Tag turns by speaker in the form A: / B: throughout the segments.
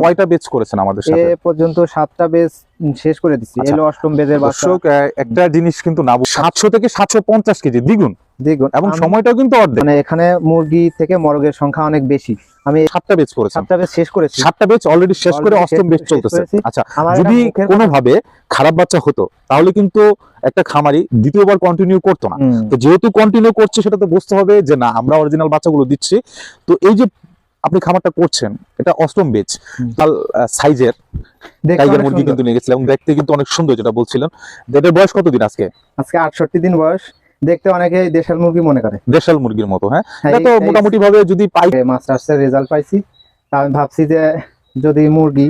A: কয়টা বেচ করেছেন আমাদের সাথে?
B: এ পর্যন্ত সাতটা বেজ শেষ করে দিচ্ছি
A: আচ্ছা।
B: এলো অষ্টম বেজের বাচ্চা।
A: দর্শক একটা জিনিস কিন্তু না সাতশো থেকে সাতশো পঞ্চাশ কেজি দ্বিগুণ।
B: দেখুন
A: এবং সময়টাও কিন্তু অর্ধেক।
B: মানে এখানে মুরগি থেকে মরগের সংখ্যা অনেক বেশি। আমি
A: সাতটা বেচ করেছেন।
B: সাতটা বেজ শেষ করেছি।
A: সাতটা বেচ অলরেডি শেষ করে অষ্টম বেচ চলতেছে। আচ্ছা যদি কোনো ভাবে খারাপ বাচ্চা হতো তাহলে কিন্তু একটা খামারি দ্বিতীয়বার কন্টিনিউ করতো না। তো যেহেতু কন্টিনিউ করছে সেটা তো বুঝতে হবে যে না আমরা অরিজিনাল বাচ্চাগুলো দিচ্ছি। তো এই যে আপনি খামারটা করছেন এটা অষ্টম বেচ। সাইজের টাইগার মুরগি কিন্তু নিয়ে গেছিলাম এবং দেখতে কিন্তু অনেক সুন্দর যেটা বলছিলেন এটার বয়স কতদিন আজকে?
B: আজকে আটষট্টি দিন বয়স। দেখতে অনেকে দেশাল মুরগি মনে করে।
A: দেশাল মুরগির মতো হ্যাঁ?
B: হ্যাঁ,
A: এটা তো মোটামুটি ভাবে যদি পাই
B: মাস্টার্সের রেজাল্ট পাইছি। তা আমি ভাবছি যে যদি মুরগি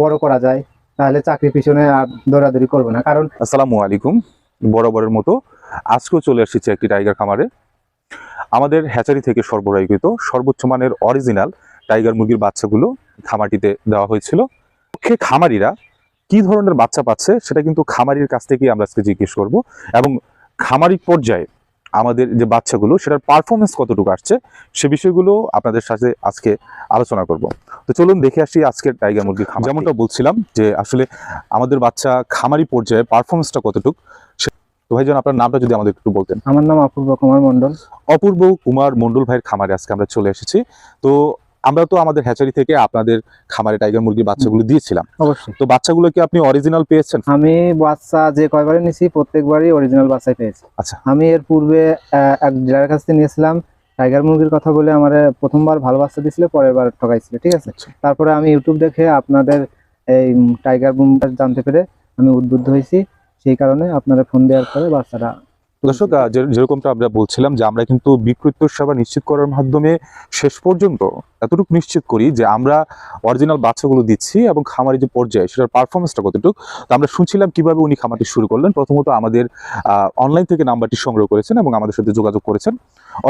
B: বড় করা যায় তাহলে চাকরি পিছনে আর দৌড়াদৌড়ি করব না। কারণ
A: আসসালামু আলাইকুম বড় বরাবরের মতো। আজকেও চলে এসেছি একটি টাইগার খামারে। আমাদের হ্যাচারি থেকে সরবরাহকৃত সর্বোচ্চ মানের অরিজিনাল টাইগার মুরগির বাচ্চাগুলো খামারটিতে দেওয়া হয়েছিল। পক্ষে খামারিরা কি ধরনের বাচ্চা পাচ্ছে সেটা কিন্তু খামারির কাছ থেকেই আমরা আজকে জিজ্ঞেস করব এবং খামারি পর্যায়ে আমাদের যে বাচ্চাগুলো সেটার পারফরমেন্স কতটুকু আসছে সে বিষয়গুলো আপনাদের সাথে আজকে আলোচনা করব। তো চলুন দেখে আসি আজকের টাইগার মুরগির খামার যেমনটা বলছিলাম যে আসলে আমাদের বাচ্চা খামারি পর্যায়ে পারফরমেন্সটা কতটুকু ভাইজান আপনার নামটা যদি আমাদের একটু বলতেন।
B: আমার নাম অপূর্ব কুমার মন্ডল
A: অপূর্ব কুমার মন্ডল ভাইয়ের খামারে আজকে আমরা চলে এসেছি। তো আমরা তো আমাদের হ্যাচারি থেকে আপনাদের খামারে টাইগার মুরগির বাচ্চাগুলো দিয়েছিলাম।
B: অবশ্যই।
A: তো বাচ্চাগুলো কি আপনি অরিজিনাল পেয়েছেন?
B: আমি বাচ্চা যে কয়বারে নিছি প্রত্যেকবারই অরিজিনাল বাচ্চাই পেয়েছি।
A: আচ্ছা।
B: আমি এর পূর্বে এক ডিলারের কাছ থেকে নিয়েছিলাম টাইগার মুরগির কথা বলে আমার প্রথমবার ভালো বাচ্চা দিয়েছিল পরের বার ঠকাইছিল ঠিক আছে?
A: আচ্ছা।
B: তারপরে আমি ইউটিউব দেখে আপনাদের এই টাইগার জানতে পেরে আমি উদ্বুদ্ধ হয়েছি। সেই কারণে আপনারা ফোন দেওয়ার পরে বাচ্চাটা
A: দর্শক যেরকমটা আমরা বলছিলাম যে আমরা কিন্তু বিক্রিত সেবা নিশ্চিত করার মাধ্যমে শেষ পর্যন্ত এতটুকু নিশ্চিত করি যে আমরা অরিজিনাল বাচ্চাগুলো দিচ্ছি এবং খামারি যে পর্যায়ে সেটার পারফরমেন্সটা কতটুকু তো আমরা শুনছিলাম কীভাবে উনি খামারটি শুরু করলেন। প্রথমত আমাদের অনলাইন থেকে নাম্বারটি সংগ্রহ করেছেন এবং আমাদের সাথে যোগাযোগ করেছেন।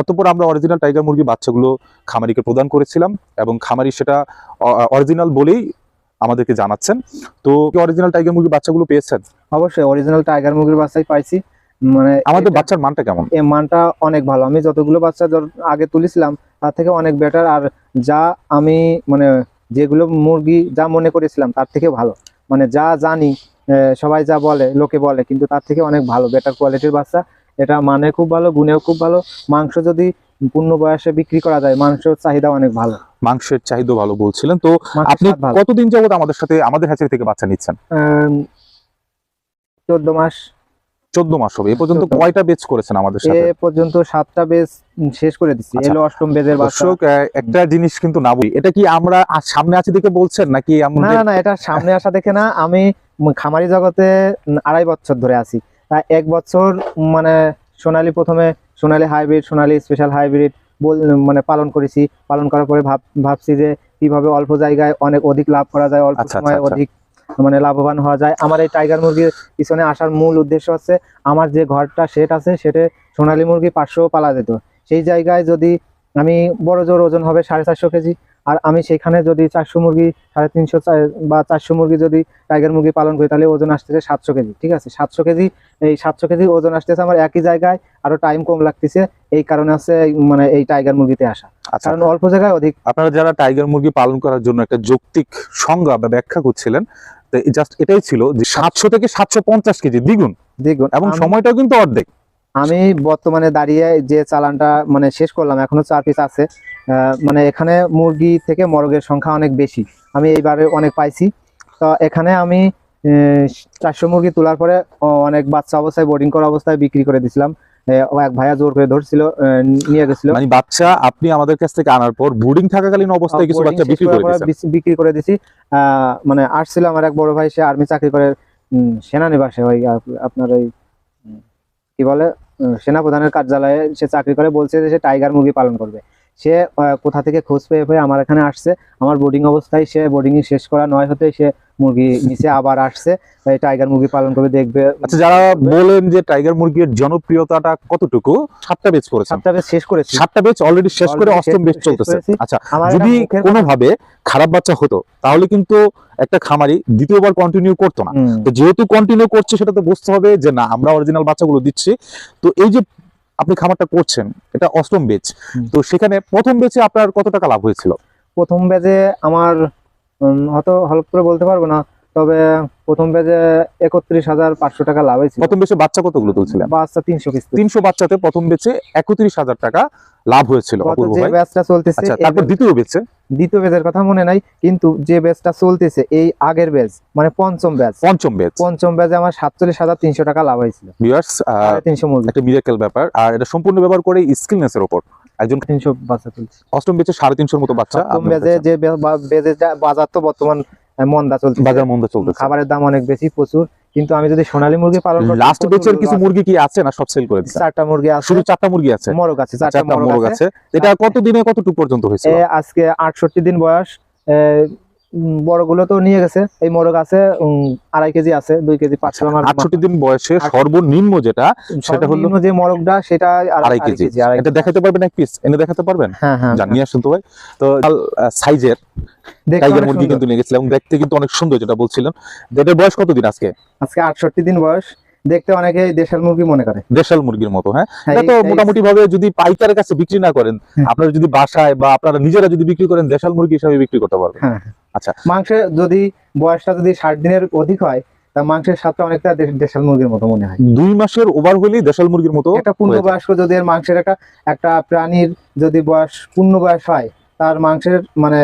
A: অতঃপর আমরা অরিজিনাল টাইগার মুরগি বাচ্চাগুলো খামারিকে প্রদান করেছিলাম এবং খামারি সেটা অরিজিনাল বলেই আমাদেরকে জানাচ্ছেন। তো অরিজিনাল টাইগার মুরগি বাচ্চাগুলো পেয়েছেন?
B: অবশ্যই অরিজিনাল টাইগার মুরগির বাচ্চাই পাইছি। মানে
A: আমাদের বাচ্চার মানটা কেমন?
B: এর মানটা অনেক ভালো। আমি যতগুলো বাচ্চা আগে তুলেছিলাম তার থেকে অনেক বেটার আর যা আমি মানে যেগুলো মুরগি যা মনে করেছিলাম তার থেকে ভালো। মানে যা জানি সবাই যা বলে লোকে বলে কিন্তু তার থেকে অনেক ভালো বেটার কোয়ালিটির বাচ্চা। এটা মানে খুব ভালো গুণেও খুব ভালো। মাংস যদি পূর্ণ বয়সে বিক্রি করা যায় মাংসের চাহিদা অনেক ভালো।
A: মাংসের চাহিদা ভালো বলছিলেন তো আপনি কতদিন যাবত আমাদের সাথে আমাদের হ্যাচারি থেকে বাচ্চা নিচ্ছেন?
B: চোদ্দ মাস।
A: চোদ্দ মাস হবে এ পর্যন্ত কয়টা বেচ করেছেন আমাদের
B: এ পর্যন্ত সাতটা বেজ শেষ করে দিচ্ছি। এলো অষ্টম বেজের
A: দর্শক একটা জিনিস কিন্তু না বলি এটা কি আমরা সামনে আছি দেখে বলছেন নাকি
B: না না না এটা সামনে আসা দেখে না আমি খামারি জগতে আড়াই বছর ধরে আছি। তা এক বছর মানে সোনালী প্রথমে Sonali hybrid Sonali special hybrid বল মানে পালন করেছি। পালন করার পরে ভাব ভাবছি যে কীভাবে অল্প জায়গায় অনেক অধিক লাভ করা যায় অল্প
A: সময়
B: সময়ে
A: আচ্ছা, আচ্ছা।
B: অধিক মানে লাভবান হওয়া যায়। আমার এই টাইগার মুরগির পিছনে আসার মূল উদ্দেশ্য হচ্ছে আমার যে ঘরটা সেট আছে সেটে সোনালী মুরগি পাঁচশো পালা যেত। সেই জায়গায় যদি আমি বড় জোর ওজন হবে সাড়ে চারশো কেজি আর আমি সেখানে যদি চারশো মুরগি সাড়ে তিনশো বা চারশো মুরগি যদি টাইগার মুরগি পালন করি তাহলে ওজন আসতেছে সাতশো কেজি ঠিক আছে? সাতশো কেজি এই সাতশো কেজি ওজন আসতেছে আমার একই জায়গায় আরও টাইম কম লাগতেছে এই কারণে আছে মানে এই টাইগার মুরগিতে আসা।
A: আচ্ছা।
B: কারণ অল্প জায়গায় অধিক
A: আপনারা যারা টাইগার মুরগি পালন করার জন্য একটা যৌক্তিক সংজ্ঞা বা ব্যাখ্যা করছিলেন তো জাস্ট এটাই ছিল যে সাতশো থেকে সাতশো পঞ্চাশ কেজি দ্বিগুণ।
B: দ্বিগুণ।
A: এবং সময়টাও কিন্তু অর্ধেক।
B: আমি বর্তমানে দাঁড়িয়ে যে চালানটা মানে শেষ করলাম এখনও চার পিস আছে মানে এখানে মুরগি থেকে মরগের সংখ্যা অনেক বেশি। আমি এইবারে অনেক পাইছি। তো এখানে আমি চারশো মুরগি তোলার পরে অনেক বাচ্চা অবস্থায় বোর্ডিং করা অবস্থায় বিক্রি করে দিছিলাম। এক ভাইয়া জোর করে ধরছিল নিয়ে গেছিল।
A: মানে বাচ্চা আপনি আমাদের কাছ থেকে আনার পর বোর্ডিং থাকাকালীন অবস্থায় কিছু বাচ্চা বিক্রি করে
B: পরে
A: দিয়েছেন।
B: বিক্রি করে দিছি। আহ, মানে আসছিল আমার এক বড় ভাই সে আর্মি চাকরি করে উম, সেনানিবাসে ওই আপনার ওই কি বলে সেনাপ্রধানের কার্যালয়ে সে চাকরি করে বলছে যে সে টাইগার মুরগি পালন করবে। সে কোথা থেকে খোঁজ পেয়ে পেয়ে আমার এখানে আসছে। আমার বোর্ডিং অবস্থায় সে বোর্ডিং শেষ করা নয় হতে সে মুরগি নিচে আবার আসছে। টাইগার মুরগি পালন করে দেখবে।
A: আচ্ছা যারা বলেন যে টাইগার মুরগির জনপ্রিয়তাটা কতটুকু সাতটা বেচ করেছেন।
B: সাতটা বেশ শেষ করেছি।
A: সাতটা বেচ অলরেডি শেষ করে অষ্টম বেচ চলতেছে। আচ্ছা যদি কোনোভাবে খারাপ বাচ্চা হতো তাহলে কিন্তু একটা খামারি দ্বিতীয়বার কন্টিনিউ করতো না। তো যেহেতু কন্টিনিউ করছে সেটা তো বুঝতে হবে যে না আমরা অরিজিনাল বাচ্চাগুলো দিচ্ছি। তো এই যে আপনি খামারটা করছেন এটা অষ্টম বেচ তো সেখানে প্রথম বেচে আপনার কত টাকা লাভ হয়েছিল?
B: প্রথম বেচে আমার হয়তো হলপ করে বলতে পারব না। তবে প্রথম পেজে একত্রিশ হাজার পাঁচশো টাকা লাভ হয়েছিল।
A: প্রথম বেচে বাচ্চা কতগুলো তুলছিলেন?
B: বাচ্চা তিনশো পিস
A: তিনশো বাচ্চাতে প্রথম বেচে একত্রিশ হাজার টাকা লাভ হয়েছিল
B: ব্যাচটা চলতেছে
A: আচ্ছা তারপর দ্বিতীয় বেচে
B: দ্বিতীয় ব্যাচের কথা মনে নাই কিন্তু যে ব্যাচটা চলতেছে এই আগের ব্যাচ মানে পঞ্চম ব্যাচ
A: পঞ্চম বেচ
B: পঞ্চম ব্যাচে আমার সাতচল্লিশ হাজার তিনশো টাকা লাভ হয়েছিল।
A: ভিউয়ার্স
B: তিনশো মূল
A: একটা মিরাকেল ব্যাপার। আর এটা সম্পূর্ণ ব্যবহার করে স্কিলনেসের উপর একজন
B: তিনশো বাচ্চা তুলছে।
A: অষ্টম বেচে সাড়ে তিনশোর মতো বাচ্চা
B: ব্যাচে। যে বাজার তো বর্তমান মন্দা চলছে
A: বাজার মন্দ চলতেছে।
B: খাবারের দাম অনেক বেশি প্রচুর। কিন্তু আমি যদি সোনালী মুরগি পালন করতে
A: লাস্ট বেচের কিছু মুরগি কি আছে না সব সেল করে দিচ্ছে
B: চারটা মুরগি আছে।
A: শুধু চারটা মুরগি আছে?
B: মরগ আছে চারটা মরগ আছে।
A: এটা কত দিনে কতটুকু পর্যন্ত হয়েছে
B: আজকে আটষট্টি দিন বয়স। বড়গুলো তো নিয়ে গেছে। এই মরগ আছে আড়াই কেজি আছে দুই কেজি পাঁচশো আমার
A: আটষট্টি দিন বয়সে সর্বনিম্ন যেটা সেটা হলো-
B: যে মরগটা সেটা আড়াই-
A: কেজি এটা দেখাতে পারবেন এক পিস এনে দেখাতে পারবেন?
B: হ্যাঁ হ্যাঁ।
A: জানিয়ে আসুন তো ভাই। তো সাইজের টাইগার মুরগি কিন্তু নিয়ে গেছিলাম দেখতে কিন্তু অনেক সুন্দর যেটা বলছিলেন। এটার বয়স কতদিন আজকে?
B: আজকে আটষট্টি দিন বয়স। দেখতে অনেকে দেশাল মুরগি মনে করে।
A: দেশাল মুরগির মতো হ্যাঁ?
B: হ্যাঁ,
A: এটা তো মোটামুটি ভাবে যদি পাইকারের কাছে বিক্রি না করেন আপনারা যদি বাসায় বা আপনারা নিজেরা যদি বিক্রি করেন দেশাল মুরগি হিসাবে বিক্রি করতে পারবেন।
B: হ্যাঁ
A: আচ্ছা।
B: মাংসের যদি বয়সটা যদি ষাট দিনের অধিক হয় তা মাংসের স্বাদটা অনেকটা দেশাল মুরগির মতো মনে হয়।
A: দুই মাসের ওভার হলেই দেশাল মুরগির মতো
B: একটা পূর্ণবয়স্ক যদি এর মাংসের একটা একটা প্রাণীর যদি বয়স পূর্ণ বয়স হয় তার মাংসের মানে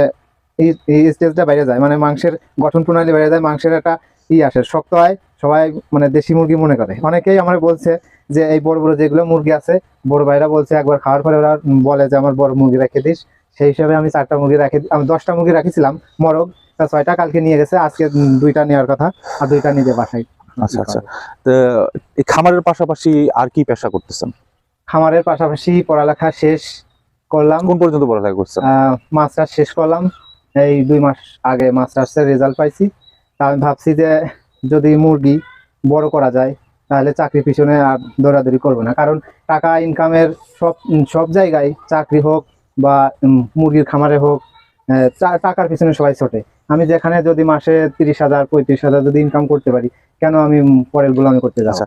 B: এই স্টেজটা বেড়ে যায়। মানে মাংসের গঠন প্রণালী বাইরে যায় মাংসের একটা ই আসে শক্ত হয় সবাই মানে দেশি মুরগি মনে করে। অনেকেই আমার বলছে যে এই বড় বড় যেগুলো মুরগি আছে বড় ভাইরা বলছে একবার খাওয়ার পরে ওরা বলে যে আমার বড় মুরগি রেখে দিস। সেই হিসাবে আমি চারটা মুরগি রাখি আমি দশটা মুরগি রাখিছিলাম মরগ তা ছয়টা কালকে নিয়ে গেছে আজকে দুইটা নেওয়ার কথা আর দুইটা নিজে বাসায়।
A: আচ্ছা আচ্ছা। তো এই খামারের পাশাপাশি আর কি পেশা করতেছেন?
B: খামারের পাশাপাশি পড়ালেখা শেষ করলাম।
A: কোন পর্যন্ত পড়ালেখা করছেন?
B: মাস্টার্স শেষ করলাম। এই দুই মাস আগে মাস্টার্সের রেজাল্ট পাইছি। তা আমি ভাবছি যে যদি মুরগি বড় করা যায়, তাহলে চাকরি পিছনে আর দৌড়াদৌড়ি করব না। কারণ টাকা ইনকামের সব সব জায়গায় চাকরি হোক বা মুরগির খামারে হোক টাকার পিছনে সবাই ছোটে। আমি যেখানে যদি মাসে তিরিশ হাজার, পঁয়ত্রিশ হাজার যদি ইনকাম করতে পারি, কেন আমি পরেরগুলো আমি করতে যাব?
A: আচ্ছা।